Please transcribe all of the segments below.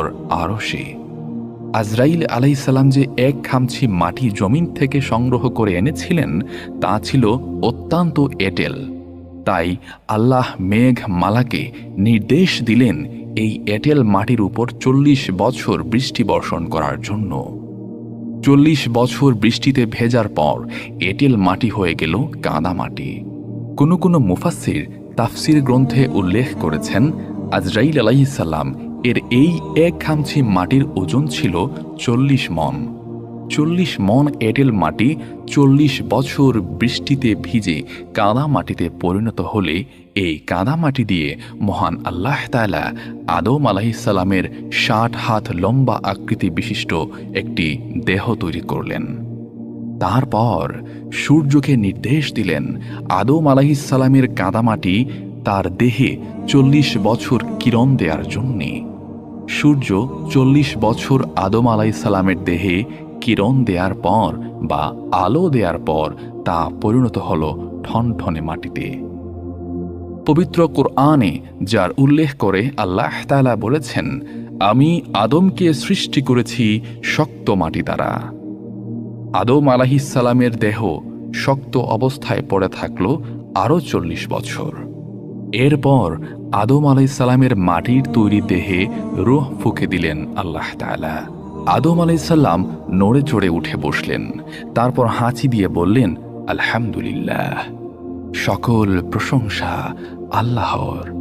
অপর আরশে আজরাইল আলাইসাল্লাম যে এক খামছি মাটি জমিন থেকে সংগ্রহ করে এনেছিলেন, তা ছিল অত্যন্ত এটেল। তাই আল্লাহ মেঘ মালাকে নির্দেশ দিলেন এই এটেল মাটির উপর চল্লিশ বছর বৃষ্টি বর্ষণ করার জন্য। চল্লিশ বছর বৃষ্টিতে ভেজার পর এটেল মাটি হয়ে গেল কাদা মাটি। কোনো কোনো মুফাসির তাফসির গ্রন্থে উল্লেখ করেছেন, আজরাইল আলাইসাল্লাম এর এই এক খামছি মাটির ওজন ছিল চল্লিশ মন। চল্লিশ মন এটেল মাটি চল্লিশ বছর বৃষ্টিতে ভিজে কাদা মাটিতে পরিণত হলে এই কাদা মাটি দিয়ে মহান আল্লাহ তালা আদম আলাহিসাল্লামের ষাট হাত লম্বা আকৃতি বিশিষ্ট একটি দেহ তৈরি করলেন। তারপর সূর্যকে নির্দেশ দিলেন, আদম আলাহিসাল্লামের কাদামাটি তার দেহে চল্লিশ বছর কিরণ দেওয়ার জন্যে। সূর্য চল্লিশ বছর আদম আলাইসাল্লামের দেহে কিরণ দেয়ার পর বা আলো দেয়ার পর তা পরিণত হল ঠনঠনে মাটিতে। পবিত্র কোরআনে যার উল্লেখ করে আল্লাহ তালা বলেছেন, আমি আদমকে সৃষ্টি করেছি শক্ত মাটি দ্বারা। আদম আলাহিসাল্লামের দেহ শক্ত অবস্থায় পড়ে থাকল আরও চল্লিশ বছর। এরপর আদম আলাইসাল্লামের মাটির তৈরি দেহে রোহ ফুঁকে দিলেন আল্লাহ তালা আদম আলাইসাল্লাম নড়ে চড়ে উঠে বসলেন, তারপর হাঁচি দিয়ে বললেন, আলহামদুলিল্লাহ। সকল প্রশংসা আল্লাহর।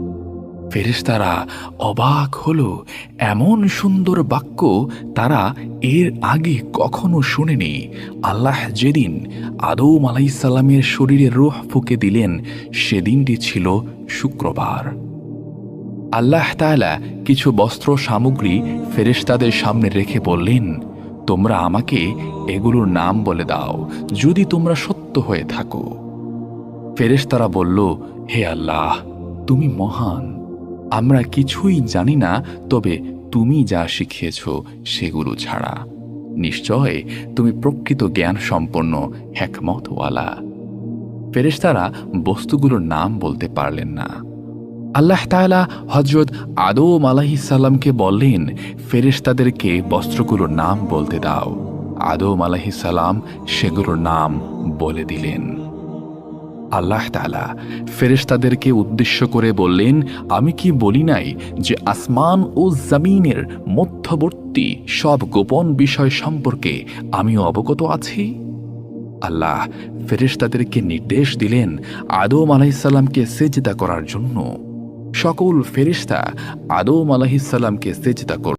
ফেরেশতারা অবাক হলো। এমন সুন্দর বাক্য তারা এর আগে কখনো শুনেনি। আল্লাহ যেদিন আদম আলাইসাল্লামের শরীরে রোহ ফুকে দিলেন, সেদিনটি ছিল শুক্রবার। আল্লাহ তাআলা কিছু বস্ত্র সামগ্রী ফেরেশতাদের সামনে রেখে বললেন, তোমরা আমাকে এগুলোর নাম বলে দাও, যদি তোমরা সত্য হয়ে থাকো। ফেরেশতারা বলল, হে আল্লাহ, তুমি মহান। আমরা কিছুই জানি না, তবে তুমি যা শিখিয়েছ সেগুলো ছাড়া। নিশ্চয় তুমি প্রকৃত জ্ঞান সম্পন্ন হ্যাকমতওয়ালা ফেরেশতারা বস্তুগুলোর নাম বলতে পারলেন না। আল্লাহ তাআলা হজরত আদম আলাহিসাল্লামকে বললেন, ফেরেশতাদেরকে বস্ত্রগুলোর নাম বলতে দাও। আদম আলাহিসাল্লাম সেগুলোর নাম বলে দিলেন। আল্লাহ তালা ফেরেশতাদেরকে উদ্দেশ্য করে বললেন, আমি কি বলি নাই যে আসমান ও জমিনের মধ্যবর্তী সব গোপন বিষয় সম্পর্কে আমিও অবগত আছি? আল্লাহ ফেরেশতাদেরকে নির্দেশ দিলেন আদম আলাইসাল্লামকে সেজদা করার জন্য। সকল ফেরিস্তা আদম আলাহিসাল্লামকে সেজদা কর